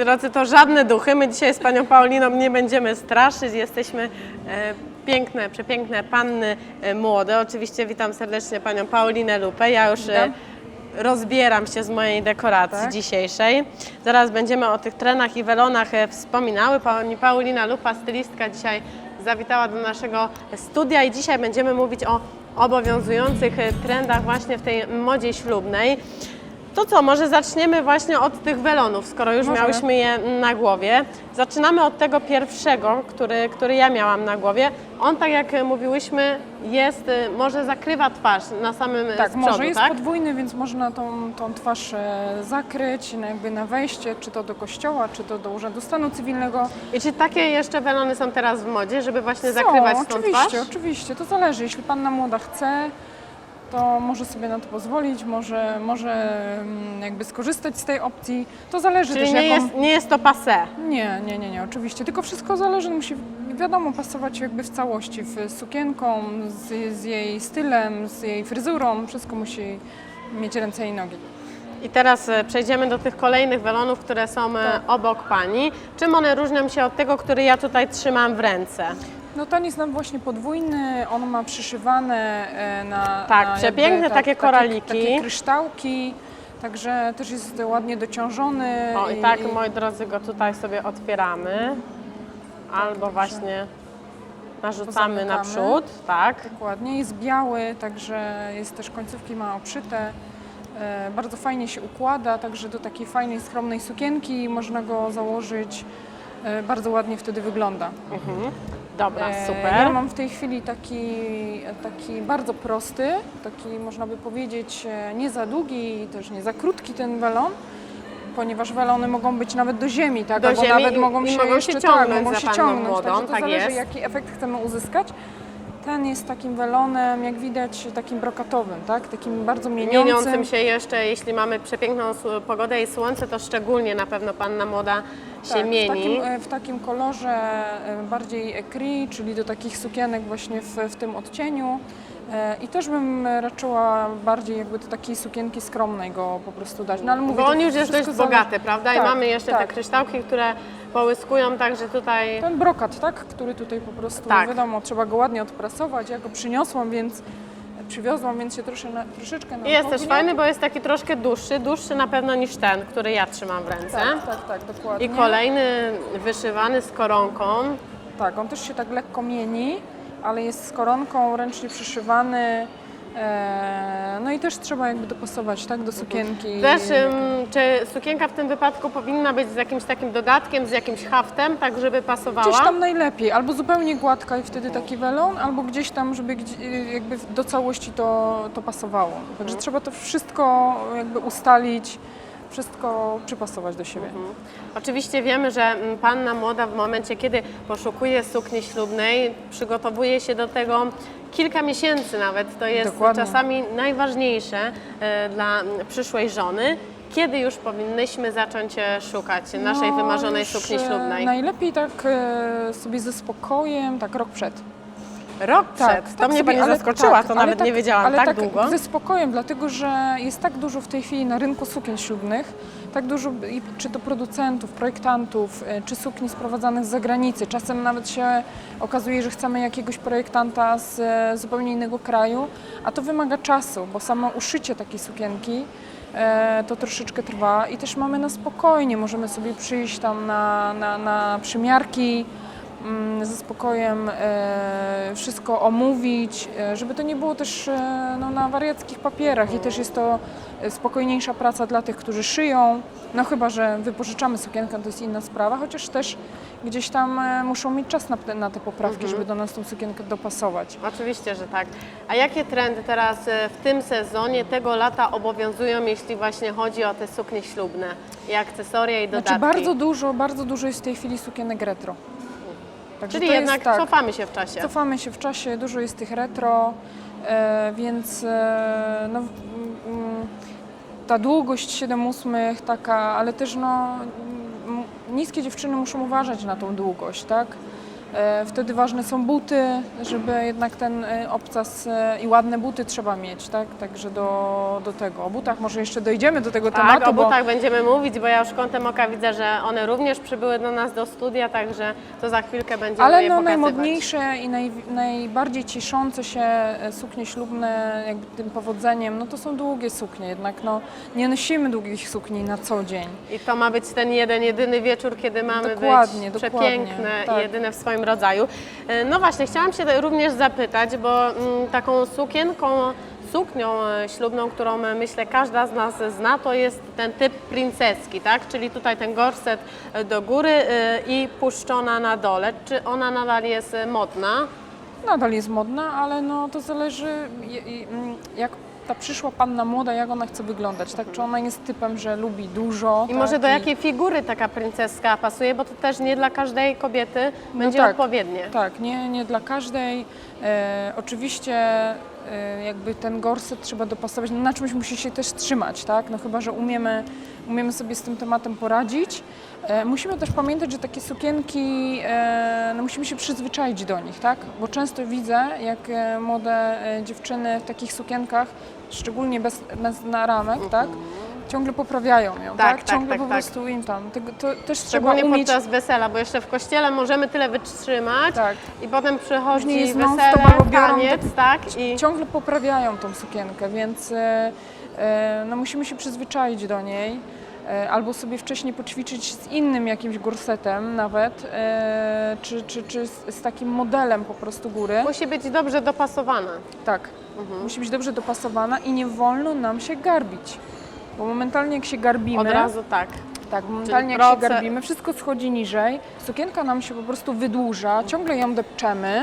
moi drodzy, to żadne duchy. My dzisiaj z panią Pauliną nie będziemy straszyć. Jesteśmy e, piękne, przepiękne panny e, młode. Oczywiście witam serdecznie panią Paulinę Lupę. Ja już e, rozbieram się z mojej dekoracji Tak. dzisiejszej. Zaraz będziemy o tych trenach i welonach e, wspominały. Pani Paulina Lupa, stylistka, dzisiaj zawitała do naszego studia i dzisiaj będziemy mówić o obowiązujących e, trendach właśnie w tej modzie ślubnej. To co, może zaczniemy właśnie od tych welonów, skoro już Możemy. miałyśmy je na głowie. Zaczynamy od tego pierwszego, który, który ja miałam na głowie. On, tak jak mówiłyśmy, jest, e, może zakrywa twarz na samym e, Tak, z przodu, może jest tak? podwójny, więc można tą, tą twarz e, zakryć no jakby na wejście, czy to do kościoła, czy to do Urzędu Stanu Cywilnego. I czy takie jeszcze welony są teraz w modzie, żeby właśnie zakrywać tą oczywiście, twarz? oczywiście, to zależy. Jeśli panna młoda chce, to może sobie na to pozwolić, może, może mm, jakby skorzystać z tej opcji. To zależy Czyli też nie jaką... jest, nie jest to passé. Nie, nie, nie, nie, oczywiście. Tylko wszystko zależy, musi wiadomo pasować jakby w całości, w sukienką, z, z jej stylem, z jej fryzurą, wszystko musi mieć ręce i nogi. I teraz e, przejdziemy do tych kolejnych welonów, które są e, Tak. obok Pani. Czym one różnią się od tego, który ja tutaj trzymam w ręce? No ten jest nam właśnie podwójny, on ma przyszywane e, na Tak, na przepiękne takie koraliki. Takie, takie kryształki, także też jest ładnie dociążony. O i tak, moi drodzy, go tutaj sobie otwieramy. Albo właśnie narzucamy Pozamykamy. naprzód, tak. Dokładnie, jest biały, także jest też końcówki ma obszyte. E, bardzo fajnie się układa, także do takiej fajnej, skromnej sukienki można go założyć. E, bardzo ładnie wtedy wygląda. Dobra, E, super. Ja mam w tej chwili taki, taki bardzo prosty, taki można by powiedzieć e, nie za długi i też nie za krótki ten welon, ponieważ welony mogą być nawet do ziemi, tak? Do Albo ziemi nawet i- mogą i się mogą jeszcze się tak, ciągnąć mogą za się panną ciągnąć, młodą, także to tak zależy jest. jaki efekt chcemy uzyskać. Ten jest takim welonem, jak widać, takim brokatowym, tak? Takim bardzo mieniącym. Mieniącym się jeszcze, jeśli mamy przepiękną pogodę i słońce, to szczególnie na pewno panna młoda się Tak, w mieni. takim, e, w takim kolorze e, bardziej ecri, czyli do takich sukienek właśnie w, w tym odcieniu. E, I też bym raczyła bardziej jakby do takiej sukienki skromnej go po prostu dać. No ale mówię, Bo to on już jest dość zależy- bogaty, prawda? I Tak, mamy jeszcze te tak. kryształki, które połyskują, także tutaj Ten brokat, tak? Który tutaj po prostu, Tak. wiadomo, trzeba go ładnie odprasować. Ja go przyniosłam, więc przywiozłam, więc się trosze, na, troszeczkę na jest też fajny, bo jest taki troszkę dłuższy, dłuższy na pewno niż ten, który ja trzymam w ręce. Tak, tak, tak, dokładnie. I kolejny wyszywany z koronką. Tak, on też się tak lekko mieni, ale jest z koronką, ręcznie przyszywany. E, no i też trzeba jakby dopasować tak, do sukienki. Też, czy sukienka w tym wypadku powinna być z jakimś takim dodatkiem, z jakimś haftem, tak żeby pasowała? Gdzieś tam najlepiej, albo zupełnie gładka i wtedy taki welon, albo gdzieś tam, żeby gdzie- jakby do całości to, to pasowało. Także trzeba to wszystko jakby ustalić, wszystko przypasować do siebie. Oczywiście wiemy, że mm, panna młoda w momencie, kiedy poszukuje sukni ślubnej, przygotowuje się do tego kilka miesięcy nawet. To jest Dokładnie. czasami najważniejsze e, dla mm, przyszłej żony. Kiedy już powinnyśmy zacząć e, szukać naszej No, wymarzonej sukni e, ślubnej? Najlepiej tak sobie ze spokojem, tak rok przed. Rok przed. to mnie sobie, Pani ale zaskoczyła, tak, to nawet nie wiedziałam ale tak, długo. Ze spokojem, dlatego że jest tak dużo w tej chwili na rynku sukien ślubnych, tak dużo, czy to producentów, projektantów, e, czy sukni sprowadzanych z zagranicy. Czasem nawet się okazuje, że chcemy jakiegoś projektanta z e, zupełnie innego kraju, a to wymaga czasu, bo samo uszycie takiej sukienki e, to troszeczkę trwa i też mamy na spokojnie, możemy sobie przyjść tam na, na, na przymiarki, ze spokojem e, wszystko omówić, e, żeby to nie było też e, no, na wariackich papierach i też jest to spokojniejsza praca dla tych, którzy szyją. No chyba, że wypożyczamy sukienkę, to jest inna sprawa, chociaż też gdzieś tam muszą mieć czas na, te- na te poprawki, żeby do nas tą sukienkę dopasować. Oczywiście, że tak. A jakie trendy teraz w tym sezonie, tego lata obowiązują, jeśli właśnie chodzi o te suknie ślubne i akcesoria i dodatki? Znaczy bardzo dużo, bardzo dużo jest w tej chwili sukienek retro. Także Czyli to jednak jest, tak, cofamy się w czasie. Cofamy się w czasie, dużo jest tych retro, e, więc e, no, w- mm, ta długość 7 ósmych taka, ale też no, mm, niskie dziewczyny muszą uważać na tą długość, tak? E, Wtedy ważne są buty, żeby jednak ten e, obcas e, i ładne buty trzeba mieć, tak? Także do, do tego. O butach może jeszcze dojdziemy do tego Tak, tematu, o bo butach będziemy mówić, bo ja już kątem oka widzę, że one również przybyły do nas do studia, także to za chwilkę będziemy Ale no, pokazywać. najmodniejsze i naj, najbardziej cieszące się suknie ślubne jakby tym powodzeniem, no to są długie suknie, jednak no, nie nosimy długich sukni na co dzień. I to ma być ten jeden, jedyny wieczór, kiedy mamy Dokładnie, być dokładnie, przepiękne tak. i jedyne w swoim rodzaju. E, No właśnie, chciałam się również zapytać, bo mm, taką sukienką, suknią e, ślubną, którą myślę każda z nas zna, to jest ten typ princeski, tak? Czyli tutaj ten gorset do góry e, i puszczona na dole. Czy ona nadal jest modna? Nadal jest modna, ale no to zależy mm, jak ta przyszła panna młoda, jak ona chce wyglądać, tak? Czy ona jest typem, że lubi dużo, I tak? może do i- jakiej figury taka princeska pasuje, bo to też nie dla każdej kobiety No będzie tak. odpowiednie. Tak, nie, nie dla każdej. E, oczywiście e, jakby ten gorset trzeba dopasować, no na czymś musi się też trzymać, tak? No chyba, że umiemy, umiemy sobie z tym tematem poradzić. E, musimy też pamiętać, że takie sukienki, e, no musimy się przyzwyczaić do nich, tak? Bo często widzę, jak e, młode dziewczyny w takich sukienkach, szczególnie bez, bez naramek, tak? Ciągle poprawiają ją, Tak, tak? tak, Ciągle tak, po tak. prostu im tam. Tego, to też trzeba Szczególnie umieć... podczas wesela, bo jeszcze w kościele możemy tyle wytrzymać Tak. i potem Później przychodzi jest non-stop, wesele, taniec, tak? I ciągle poprawiają tą sukienkę, więc no musimy się przyzwyczaić do niej. E, Albo sobie wcześniej poćwiczyć z innym jakimś gorsetem nawet, e, czy, czy, czy z, takim modelem po prostu góry. musi być dobrze dopasowana. Tak, Mhm. musi być dobrze dopasowana i nie wolno nam się garbić. Bo momentalnie jak się garbimy, Od razu tak. tak, momentalnie jak się garbimy, wszystko schodzi niżej, sukienka nam się po prostu wydłuża, ciągle ją depczemy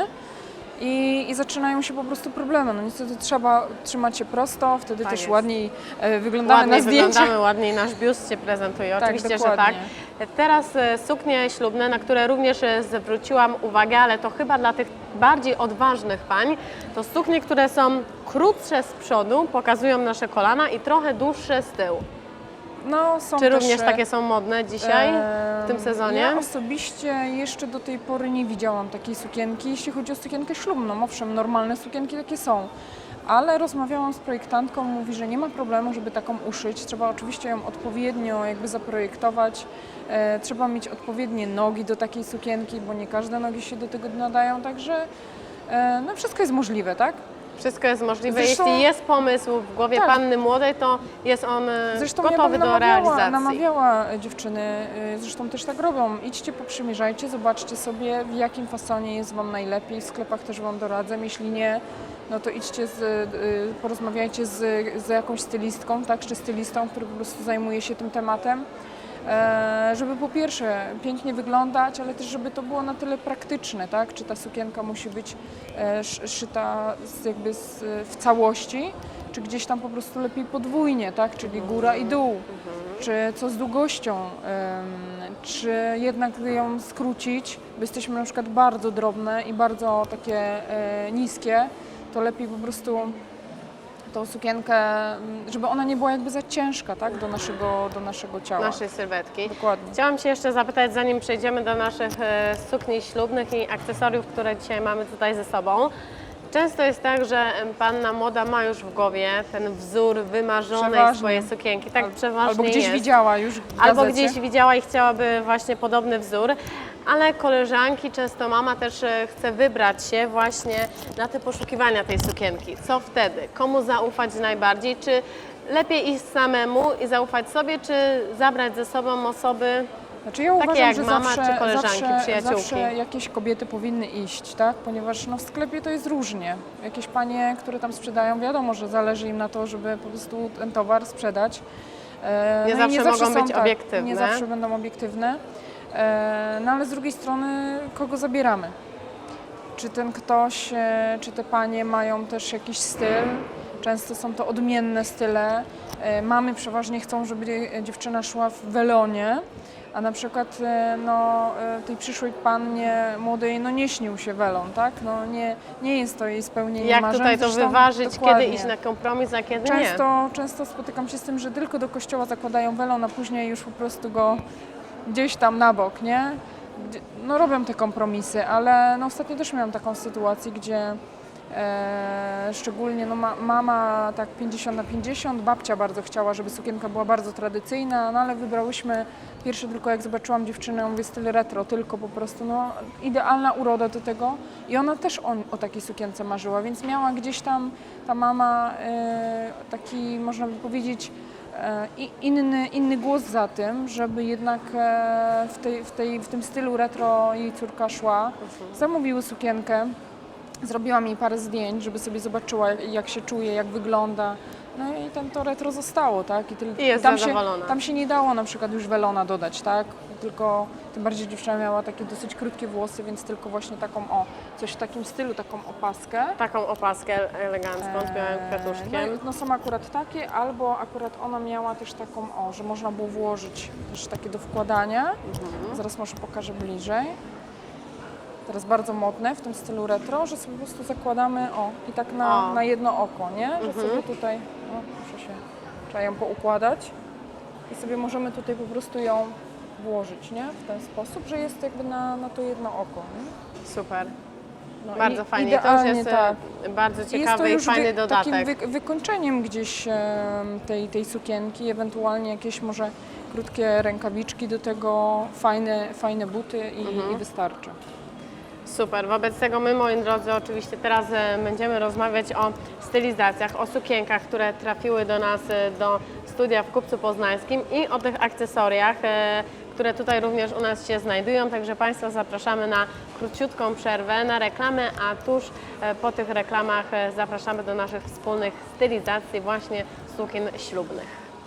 i, i zaczynają się po prostu problemy. No niestety trzeba trzymać się prosto, wtedy Tak też jest. ładniej e, wyglądamy Ładniej na zdjęciach. wyglądamy, ładniej nasz biust się prezentuje. Tak, Oczywiście, że dokładnie. tak. Teraz e, suknie ślubne, na które również e, zwróciłam uwagę, ale to chyba dla tych bardziej odważnych pań, to suknie, które są krótsze z przodu, pokazują nasze kolana i trochę dłuższe z tyłu. No, są Czy też, również e, takie są modne dzisiaj, w tym sezonie? Ja osobiście jeszcze do tej pory nie widziałam takiej sukienki, jeśli chodzi o sukienkę ślubną. Owszem, normalne sukienki takie są. Ale rozmawiałam z projektantką, mówi, że nie ma problemu, żeby taką uszyć. Trzeba oczywiście ją odpowiednio jakby zaprojektować. E, trzeba mieć odpowiednie nogi do takiej sukienki, bo nie każde nogi się do tego nadają, także e, no wszystko jest możliwe, tak? Wszystko jest możliwe. Zresztą- Jeśli jest pomysł w głowie Tak. panny młodej, to jest on e, Zresztą ja gotowy bym do namawiała, realizacji. namawiała dziewczyny, y, zresztą też tak robią. Idźcie, poprzymierzajcie, zobaczcie sobie w jakim fasonie jest Wam najlepiej. W sklepach też Wam doradzę. Jeśli nie, no to idźcie, z, porozmawiajcie z, z jakąś stylistką, tak, czy stylistą, który po prostu zajmuje się tym tematem. E, żeby po pierwsze pięknie wyglądać, ale też żeby to było na tyle praktyczne, tak? Czy ta sukienka musi być e, sz- szyta jakby w całości, czy gdzieś tam po prostu lepiej podwójnie, tak? Czyli góra i dół, czy co z długością, czy jednak ją skrócić, bo jesteśmy na przykład bardzo drobne i bardzo takie e, niskie, to lepiej po prostu tą sukienkę, m, żeby ona nie była jakby za ciężka, tak? Do naszego, do naszego ciała. naszej sylwetki. Dokładnie. Chciałam się jeszcze zapytać, zanim przejdziemy do naszych e, sukni ślubnych i akcesoriów, które dzisiaj mamy tutaj ze sobą. Często jest tak, że em, panna młoda ma już w głowie ten wzór wymarzonej Przeważnie. swojej sukienki. Tak Al- przeważnie Albo gdzieś jest. widziała już w Albo gazecie. gdzieś widziała i chciałaby właśnie podobny wzór, ale koleżanki, często mama też e, chce wybrać się właśnie na te poszukiwania tej sukienki. Co wtedy? Komu zaufać najbardziej? Czy lepiej iść samemu i zaufać sobie, czy zabrać ze sobą osoby? Znaczy ja Takie uważam, jak że mama zawsze, czy koleżanki, zawsze, przyjaciółki. zawsze jakieś kobiety powinny iść, tak? Ponieważ no, w sklepie to jest różnie. Jakieś panie, które tam sprzedają, wiadomo, że zależy im na to, żeby po prostu ten towar sprzedać. E, Nie i zawsze mogą są, być tak, obiektywne. Nie zawsze będą obiektywne. E, no ale z drugiej strony, kogo zabieramy? Czy ten ktoś, e, czy te panie mają też jakiś styl? Często są to odmienne style. E, Mamy przeważnie chcą, żeby dziewczyna szła w welonie, a na przykład no, tej przyszłej pannie młodej no, nie śnił się welon, tak? No, nie, nie jest to jej spełnienie Jak marzeń. tutaj to Zresztą wyważyć, dokładnie. kiedy iść na kompromis, a kiedy nie? Często, często spotykam się z tym, że tylko do kościoła zakładają welon, a później już po prostu go gdzieś tam na bok, nie? no robią te kompromisy, ale no ostatnio też miałam taką sytuację, gdzie e, szczególnie no ma, mama tak 50 na 50, babcia bardzo chciała, żeby sukienka była bardzo tradycyjna, no ale wybrałyśmy pierwsze tylko jak zobaczyłam dziewczynę, ja mówię styl retro, tylko po prostu no idealna uroda do tego i ona też o, o takiej sukience marzyła, więc miała gdzieś tam ta mama e, taki można by powiedzieć inny, inny głos za tym, żeby jednak e, w, tej, w, tej, w tym stylu retro jej córka szła. Zamówiły sukienkę, zrobiłam jej parę zdjęć, żeby sobie zobaczyła jak, się czuje, jak wygląda. No i tam to retro zostało, tak? tyl- I jest tam, się, zadowolona. tam się nie dało na przykład już welona dodać, tak? Tylko tym bardziej dziewczyna miała takie dosyć krótkie włosy, więc tylko właśnie taką o, coś w takim stylu, taką opaskę. Taką opaskę elegancką z białym Eee, kwiatuszkiem. No, i- no są akurat takie, albo akurat ona miała też taką, o, że można było włożyć też takie do wkładania. Mhm. Zaraz może pokażę bliżej. Teraz bardzo modne w tym stylu retro, że sobie po prostu zakładamy, o, i tak na, O. Mhm. na jedno oko, nie? Że sobie tutaj, o, proszę się, trzeba ją poukładać i sobie możemy tutaj po prostu ją włożyć, nie? W ten sposób, że jest jakby na, na to jedno oko, nie? Super. No Bardzo i fajnie. To już jest tak. bardzo Jest to ciekawy i już fajny wy, dodatek. takim wy, wykończeniem gdzieś tej, tej sukienki, ewentualnie jakieś może krótkie rękawiczki do tego, fajne, fajne buty i, Mhm. i wystarczy. Super. Wobec tego my, moi drodzy, oczywiście teraz e, będziemy rozmawiać o stylizacjach, o sukienkach, które trafiły do nas e, do studia w Kupcu Poznańskim i o tych akcesoriach, które tutaj również u nas się znajdują. Także Państwa zapraszamy na króciutką przerwę, na reklamę, a tuż e, po tych reklamach e, zapraszamy do naszych wspólnych stylizacji właśnie sukien ślubnych.